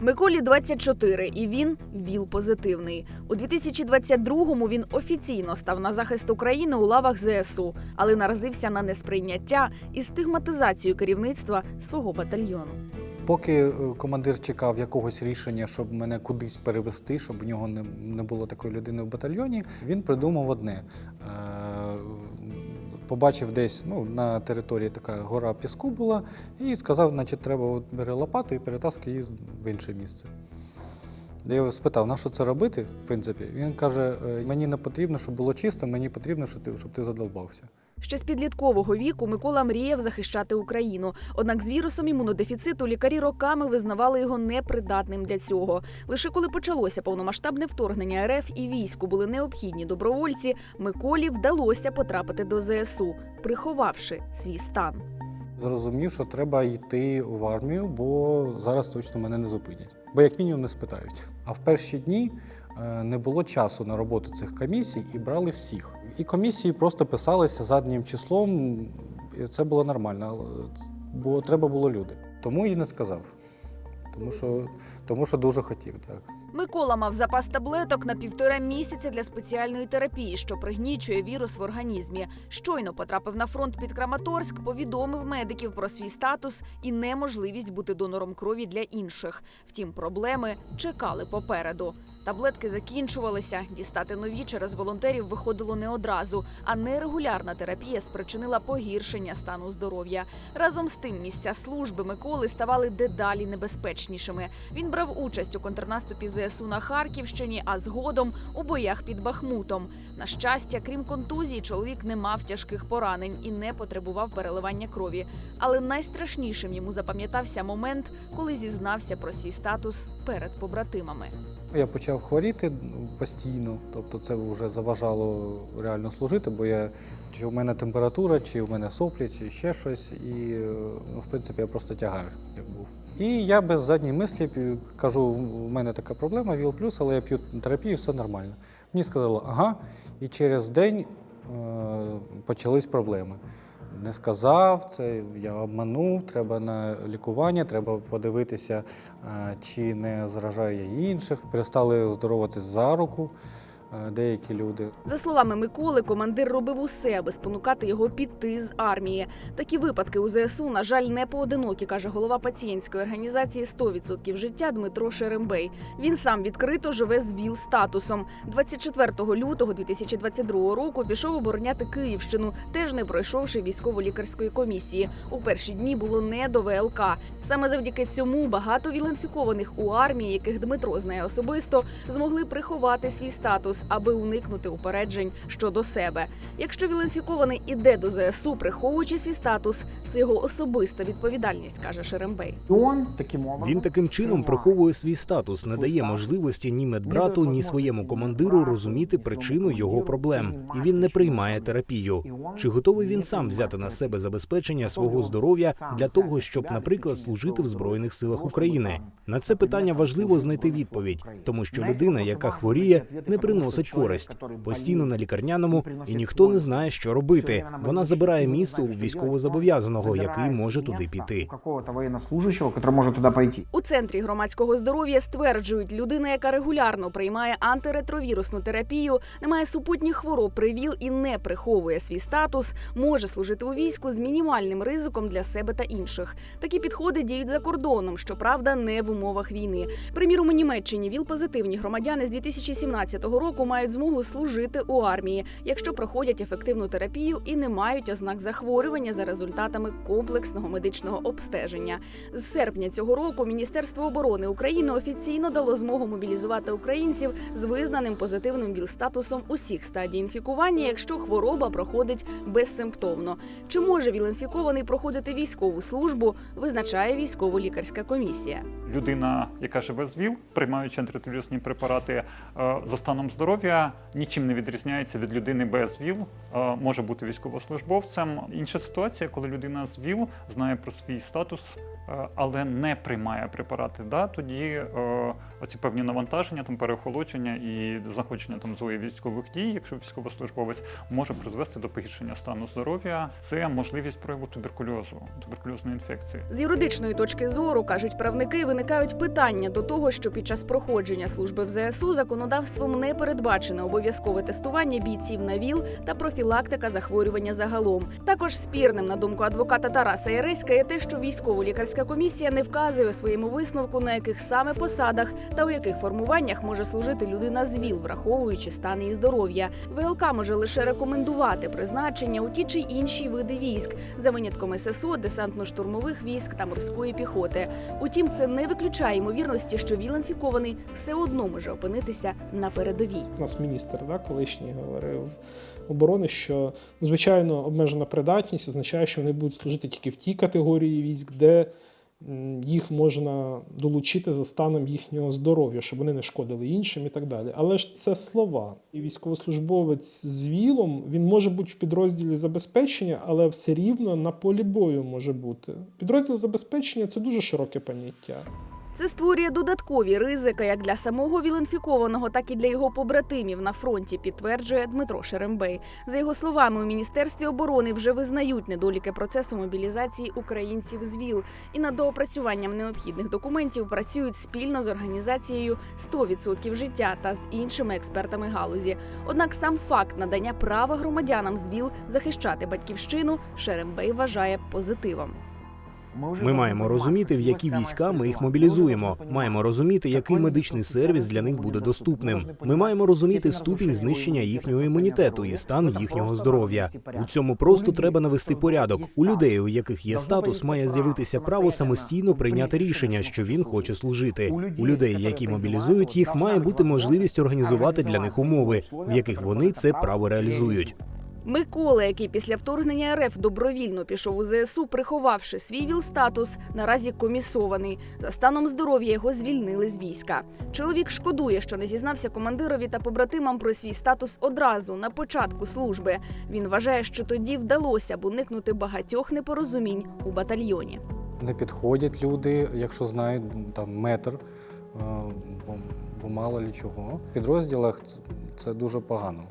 Миколі 24, і він ВІЛ-позитивний. У 2022-му він офіційно став на захист України у лавах ЗСУ, але наразився на несприйняття і стигматизацію керівництва свого батальйону. Поки е, командир чекав якогось рішення, щоб мене кудись перевести, щоб у нього не, не було такої людини в батальйоні, він придумав одне. Побачив десь ну, на території така гора піску була, і сказав, значить, треба от бери лопату і перетаскай її в інше місце. Я його спитав, на що це робити, в принципі. Він каже: «Е, мені не потрібно, щоб було чисто, мені потрібно, щоб ти, щоб ти задолбався. Ще з підліткового віку Микола мріяв захищати Україну. Однак з вірусом імунодефіциту лікарі роками визнавали його непридатним для цього. Лише коли почалося повномасштабне вторгнення РФ і війську були необхідні добровольці, Миколі вдалося потрапити до ЗСУ, приховавши свій стан. Зрозумів, що треба йти в армію, бо зараз точно мене не зупинять. Бо як мінімум не спитають. А в перші дні е, не було часу на роботу цих комісій і брали всіх. І комісії просто писалися заднім числом, і це було нормально, бо треба було люди. Тому і не сказав. Тому що, тому що дуже хотів, так. Микола мав запас таблеток на півтора місяця для спеціальної терапії, що пригнічує вірус в організмі. Щойно потрапив на фронт під Краматорськ, повідомив медиків про свій статус і неможливість бути донором крові для інших. Втім, проблеми чекали попереду. Таблетки закінчувалися. Дістати нові через волонтерів виходило не одразу, а нерегулярна терапія спричинила погіршення стану здоров'я. Разом з тим, місця служби Миколи ставали дедалі небезпечнішими. Він брав участь у контрнаступі ЗСУ на Харківщині, а згодом у боях під Бахмутом. На щастя, крім контузій, чоловік не мав тяжких поранень і не потребував переливання крові. Але найстрашнішим йому запам'ятався момент, коли зізнався про свій статус перед побратимами. Я почав хворіти постійно, тобто це вже заважало реально служити, бо я чи у мене температура, чи у мене соплі, чи ще щось. І ну, в принципі я просто тягар як був. І я без задньої мислі кажу, у мене така проблема, ВІЛ плюс, але я п'ю терапію, все нормально. Мені сказали, ага, і через день е, почались проблеми. Не сказав, це я обманув, треба на лікування, треба подивитися, е, чи не заражаю я інших. Перестали здороватись за руку деякі люди. За словами Миколи, командир робив усе, аби спонукати його піти з армії. Такі випадки у ЗСУ, на жаль, не поодинокі, каже голова пацієнтської організації «100% життя Дмитро Шерембей. Він сам відкрито живе з ВІЛ статусом. 24 лютого 2022 року пішов обороняти Київщину, теж не пройшовши військово-лікарської комісії. У перші дні було не до ВЛК. Саме завдяки цьому багато віл-інфікованих у армії, яких Дмитро знає особисто, змогли приховати свій статус, аби уникнути упереджень щодо себе. Якщо віл-інфікований іде до ЗСУ, приховуючи свій статус, це його особиста відповідальність, каже Шерембей. Він таким чином приховує свій статус, не дає можливості ні медбрату, ні своєму командиру розуміти причину його проблем, і він не приймає терапію. Чи готовий він сам взяти на себе забезпечення свого здоров'я для того, щоб, наприклад, служити в збройних силах України? На це питання важливо знайти відповідь, тому що людина, яка хворіє, не приносить користь постійно на лікарняному, і ніхто не знає, що робити. Вона забирає місце у військовозобов'язаного, який може туди піти. Какого-то военнослужащего, который может туда пойти. У центрі громадського здоров'я стверджують, людина, яка регулярно приймає антиретровірусну терапію, не має супутніх хвороб при ВІЛ і не приховує свій статус, може служити у війську з мінімальним ризиком для себе та інших. Такі підходи діють за кордоном, щоправда, не в умовах війни. Приміром, у Німеччині ВІЛ-позитивні громадяни з 2017 року мають змогу служити у армії, якщо проходять ефективну терапію і не мають ознак захворювання за результатами комплексного медичного обстеження. З серпня цього року Міністерство оборони України офіційно дало змогу мобілізувати українців з визнаним позитивним ВІЛ-статусом усіх стадій інфікування, якщо хвороба проходить безсимптомно. Чи може ВІЛ-інфікований проходити військову службу, визначає військово-лікарська комісія. людина, яка живе з ВІЛ, приймаючи антиретровірусні препарати е, за станом здоров'я, нічим не відрізняється від людини без ВІЛ, е, може бути військовослужбовцем. Інша ситуація, коли людина з ВІЛ знає про свій статус але не приймає препарати, да, тоді е, оці певні навантаження, там переохолодження і знаходження там зої військових дій, якщо військовослужбовець може призвести до погіршення стану здоров'я. Це можливість прояву туберкульозу, туберкульозної інфекції. З юридичної точки зору кажуть правники, виникають питання до того, що під час проходження служби в ЗСУ законодавством не передбачено обов'язкове тестування бійців на ВІЛ та профілактика захворювання загалом. Також спірним, на думку адвоката Тараса Яреська, є те, що військово-лікарська комісія не вказує у своєму висновку, на яких саме посадах та у яких формуваннях може служити людина з ВІЛ, враховуючи стан її здоров'я. ВЛК може лише рекомендувати призначення у ті чи інші види військ за винятком ССО, десантно-штурмових військ та морської піхоти. Утім, це не виключає ймовірності, що ВІЛ-інфікований все одно може опинитися на передовій. У нас міністр да, колишній говорив оборони, що ну, звичайно обмежена придатність означає, що вони будуть служити тільки в тій категорії військ, де їх можна долучити за станом їхнього здоров'я, щоб вони не шкодили іншим і так далі. Але ж це слова. І військовослужбовець з ВІЛом він може бути в підрозділі забезпечення, але все рівно на полі бою може бути. Підрозділ забезпечення це дуже широке поняття. Це створює додаткові ризики як для самого віл-інфікованого, так і для його побратимів на фронті, підтверджує Дмитро Шерембей. За його словами, у міністерстві оборони вже визнають недоліки процесу мобілізації українців з ВІЛ і над доопрацюванням необхідних документів працюють спільно з організацією «100% життя та з іншими експертами галузі. Однак сам факт надання права громадянам з ВІЛ захищати батьківщину Шерембей вважає позитивом. Ми маємо розуміти, в які війська ми їх мобілізуємо. Маємо розуміти, який медичний сервіс для них буде доступним. Ми маємо розуміти ступінь знищення їхнього імунітету і стан їхнього здоров'я. У цьому просто треба навести порядок. У людей, у яких є статус, має з'явитися право самостійно прийняти рішення, що він хоче служити. У людей, які мобілізують їх, має бути можливість організувати для них умови, в яких вони це право реалізують. Микола, який після вторгнення РФ добровільно пішов у ЗСУ, приховавши свій ВІЛ-статус, наразі комісований. За станом здоров'я його звільнили з війська. Чоловік шкодує, що не зізнався командирові та побратимам про свій статус одразу на початку служби. Він вважає, що тоді вдалося б уникнути багатьох непорозумінь у батальйоні. Не підходять люди, якщо знають там метр, е, бо, бо мало лі чого. В підрозділах це, це дуже погано.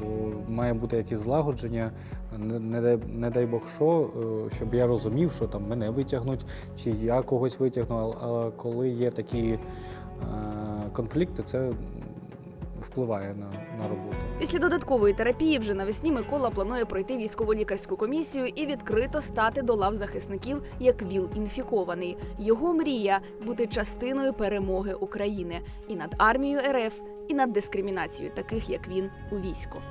Бо має бути якесь злагодження, не, не, не дай Бог що, е, щоб я розумів, що там мене витягнуть, чи я когось витягну. А коли є такі е, конфлікти, це впливає на, на роботу. Після додаткової терапії вже навесні Микола планує пройти військово-лікарську комісію і відкрито стати до лав захисників як ВІЛ-інфікований. Його мрія бути частиною перемоги України і над армією РФ, і над дискримінацією таких, як він, у війську.